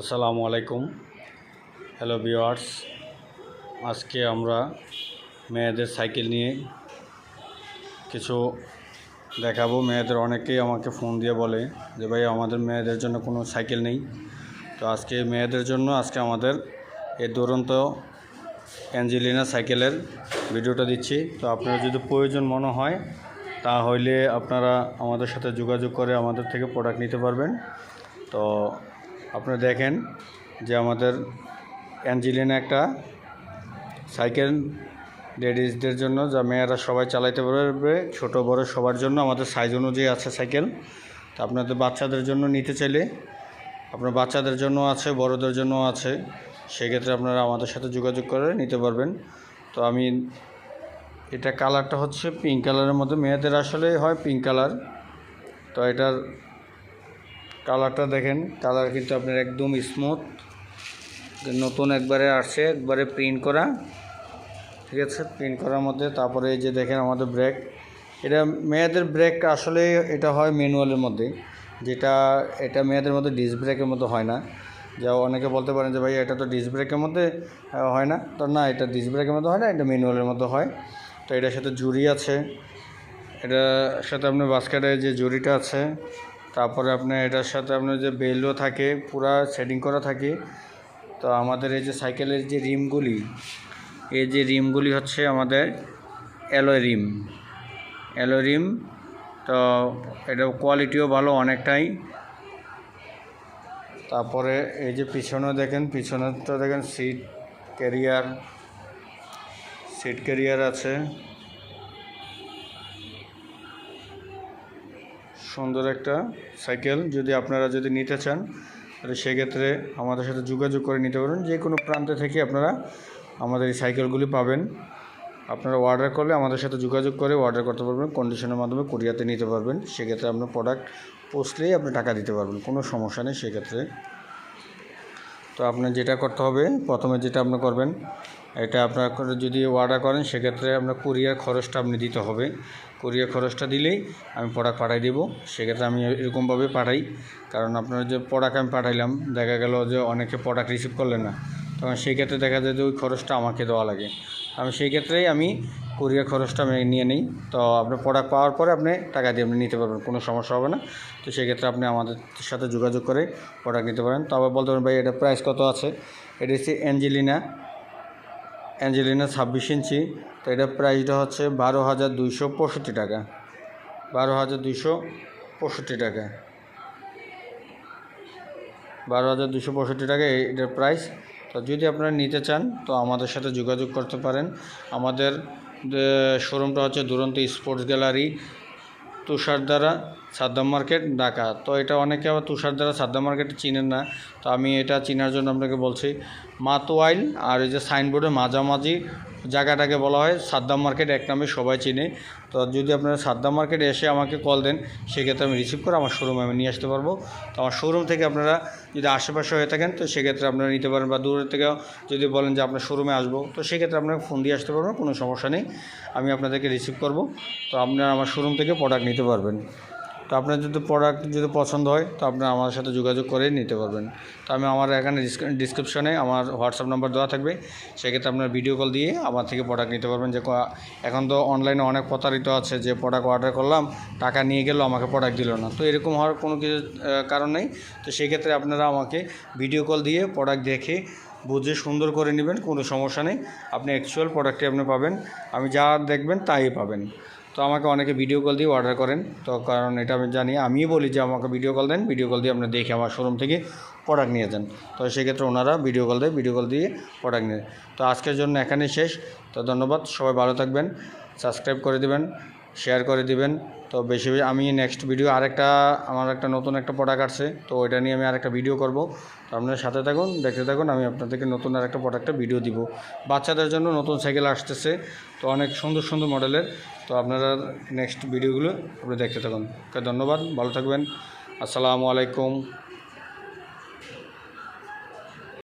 আসসালামু আলাইকুম। Hello viewers আজকে আমরা মেয়েদের সাইকেল নিয়ে কিছু দেখাবো। মেয়েদের অনেকেই আমাকে ফোন দিয়ে বলে যে, ভাই, আমাদের মেয়েদের জন্য কোনো সাইকেল নেই। তো আজকে মেয়েদের জন্য আজকে আমাদের এই দুরন্ত অ্যাঞ্জেলিনা সাইকেলের ভিডিওটা দিচ্ছি। তো আপনার যদি প্রয়োজন মনে হয়, তাহলে আপনারা আমাদের সাথে যোগাযোগ করে আমাদের থেকে প্রোডাক্ট নিতে পারবেন। তো আপনারা দেখেন যে আমাদের অ্যাঞ্জেলিনা একটা সাইকেল লেডিসদের জন্য যা মেয়েরা সবাই চালাইতে পারবে, ছোট বড় সবার জন্য আমাদের সাইজ অনুযায়ী আছে সাইকেল। তো আপনাদের বাচ্চাদের জন্য নিতে চাইলে, আপনার বাচ্চাদের জন্য আছে, বড়দের জন্য আছে, সেক্ষেত্রে আপনারা আমাদের সাথে যোগাযোগ করে নিতে পারবেন। তো আমি এটা কালারটা হচ্ছে পিঙ্ক কালারের মধ্যে। মেয়েদের আসলে হয় পিঙ্ক কালার তো এটার কালারটা দেখেন, কালার কিন্তু আপনার একদম স্মুথ নতুন একবারে আসছে, একবারে প্রিন্ট করা। ঠিক আছে প্রিন্ট করার মধ্যে, তারপরে এই যে দেখেন আমাদের ব্রেক এটা মেয়েদের ব্রেক আসলে এটা হয় ম্যানুয়ালের মধ্যে। যেটা, এটা মেয়েদের মধ্যে ডিস্ক ব্রেকের মধ্যে হয় না। যা অনেকে বলতে পারেন যে, ভাই, এটা তো ডিস্ক ব্রেকের মধ্যে হয় না। তো না, এটা ডিস্ক ব্রেকের মধ্যে হয় না, এটা ম্যানুয়ালের মধ্যে হয়। তো এটার সাথে জুড়ি আছে। এটার সাথে আপনার বাস্কেটের যে জুড়িটা আছে তারপরে আপনার এটার সাথে আপনার যে বেলও থাকে, পুরা সেটিং করা থাকে। তো আমাদের এই যে সাইকেলের যে রিমগুলি, এই যে রিমগুলি হচ্ছে আমাদের অ্যালয় রিম অ্যালয় রিম তো এটা কোয়ালিটিও ভালো অনেকটাই। তারপরে এই যে পিছনে দেখেন, পিছনেরটা দেখেন সিট ক্যারিয়ার সিট ক্যারিয়ার আছে। সুন্দর একটা সাইকেল যদি আপনারা যদি নিতে চান, তাহলে সেক্ষেত্রে আমাদের সাথে যোগাযোগ করে নিতে পারেন যে কোনো প্রান্তে থেকে আপনারা আমাদের এই সাইকেলগুলি পাবেন। আপনারা অর্ডার করলে আমাদের সাথে যোগাযোগ করে অর্ডার করতে পারবেন কন্ডিশনের মাধ্যমে কোরিয়াতে নিতে পারবেন। সেক্ষেত্রে আপনার প্রোডাক্ট পৌঁছলেই আপনি টাকা দিতে পারবেন, কোনো সমস্যা নেই। সেক্ষেত্রে তো আপনার যেটা করতে হবে, প্রথমে যেটা আপনি করবেন, এটা আপনার যদি অর্ডার করেন, সেক্ষেত্রে আপনার কুরিয়ার খরচটা আপনি দিতে হবে। কুরিয়ার খরচটা দিলেই আমি প্রোডাক্ট পাঠাই দেবো। সেক্ষেত্রে আমি এরকমভাবে পাঠাই। কারণ আপনার যে প্রোডাক্ট আমি পাঠাইলাম, দেখা গেল যে অনেকে প্রোডাক্ট রিসিভ করলেন না। তখন সেই ক্ষেত্রে দেখা যায় যে ওই খরচটা আমাকে দেওয়া লাগে। আমি সেই ক্ষেত্রেই আমি কুরিয়ার খরচটা আমি নিয়ে নিই। তো আপনার প্রোডাক্ট পাওয়ার পরে আপনি টাকা দিয়ে আপনি নিতে পারবেন, কোনো সমস্যা হবে না। তো সেই ক্ষেত্রে আপনি আমাদের সাথে যোগাযোগ করে প্রোডাক্ট নিতে পারেন। তবে বলতে পারেন, ভাই, এটা প্রাইস কত আছে? এটা হচ্ছে অ্যাঞ্জেলিনা অ্যাঞ্জেলিনা ছাব্বিশ ইঞ্চি। তো এটার প্রাইসটা হচ্ছে বারো হাজার দুইশো পঁয়ষট্টি টাকা। বারো হাজার দুইশো পঁয়ষট্টি টাকা। বারো হাজার দুশো পঁয়ষট্টি টাকা এটার প্রাইস তো যদি আপনারা নিতে চান, তো আমাদের সাথে যোগাযোগ করতে পারেন। আমাদের শোরুমটা হচ্ছে Duranta sports gallery Tushardhara Saddam market, Dhaka. তো এটা অনেকে আবার তুষারদারা সাদ্দাম মার্কেট চিনেন না। তো আমি এটা চেনার জন্য আপনাকে বলছি, মাতোয়াইল আর এই যে সাইনবোর্ডে মাঝামাঝি জায়গাটাকে বলা হয় সাদ্দাম মার্কেট, এক নামে সবাই চিনে। তো যদি আপনারা সাদ্দাম মার্কেটে এসে আমাকে কল দেন, সেক্ষেত্রে আমি রিসিভ করে আমার শোরুমে আমি নিয়ে আসতে পারব। তো আমার শোরুম থেকে আপনারা যদি আশেপাশে হয়ে থাকেন, তো সেক্ষেত্রে আপনারা নিতে পারেন বা দূরের থেকেও যদি বলেন যে আপনার শোরুমে আসব, তো সেক্ষেত্রে আপনাকে ফোন দিয়ে আসতে পারবেন কোনো সমস্যা নেই। আমি আপনাদেরকে রিসিভ করব। তো আপনারা আমার শোরুম থেকে প্রোডাক্ট নিতে পারবেন। তো আপনার যদি প্রোডাক্ট যদি পছন্দ হয়, তো আপনারা আমার সাথে যোগাযোগ করে নিতে পারবেন। তো আমি আমার এখানে ডিসক্রিপশনে আমার হোয়াটসঅ্যাপ নাম্বার দেওয়া থাকবে। সেক্ষেত্রে আপনার ভিডিও কল দিয়ে আমার থেকে প্রোডাক্ট নিতে পারবেন। যে এখন তো অনলাইনে অনেক প্রতারিত আছে যে প্রোডাক্ট অর্ডার করলাম, টাকা নিয়ে গেল, আমাকে প্রোডাক্ট দিল না। তো এরকম হওয়ার কোনো কিছু কারণ নেই। তো সেক্ষেত্রে আপনারা আমাকে ভিডিও কল দিয়ে প্রোডাক্ট দেখে, বুঝে, সুন্দর করে নেবেন, কোনো সমস্যা নেই। আপনি অ্যাকচুয়াল প্রোডাক্টটি আপনি পাবেন। আমি যা দেখবেন তাই পাবেন। তো আমাকে অনেকে ভিডিও কল দিয়ে অর্ডার করেন। তো কারণ এটা আমি জানি আমিই বলি যে আমাকে ভিডিও কল দেন ভিডিও কল দিয়ে আপনি দেখে আমার শোরুম থেকে প্রোডাক্ট নিয়ে যান। তো সেক্ষেত্রে ওনারা ভিডিও কল দেয় ভিডিও কল দিয়ে প্রোডাক্ট নিয়ে তো আজকের জন্য এখানেই শেষ। তো ধন্যবাদ, সবাই ভালো থাকবেন সাবস্ক্রাইব করে দিবেন শেয়ার করে দিবেন। তো বেশি আমি নেক্সট ভিডিও আরেকটা, আমার একটা নতুন একটা প্রোডাক্ট আসছে, তো ওইটা নিয়ে আমি আরেকটা ভিডিও করব। তো আপনার সাথে থাকুন, দেখতে থাকুন, আমি আপনাদেরকে নতুন আরেকটা প্রোডাক্টটা ভিডিও দিব। বাচ্চাদের জন্য নতুন সাইকেল আসতেছে, তো অনেক সুন্দর সুন্দর মডেলের তো আপনারা নেক্সট ভিডিওগুলো আপনি দেখতে থাকুন। ধন্যবাদ ভালো থাকবেন। আসসালামু আলাইকুম।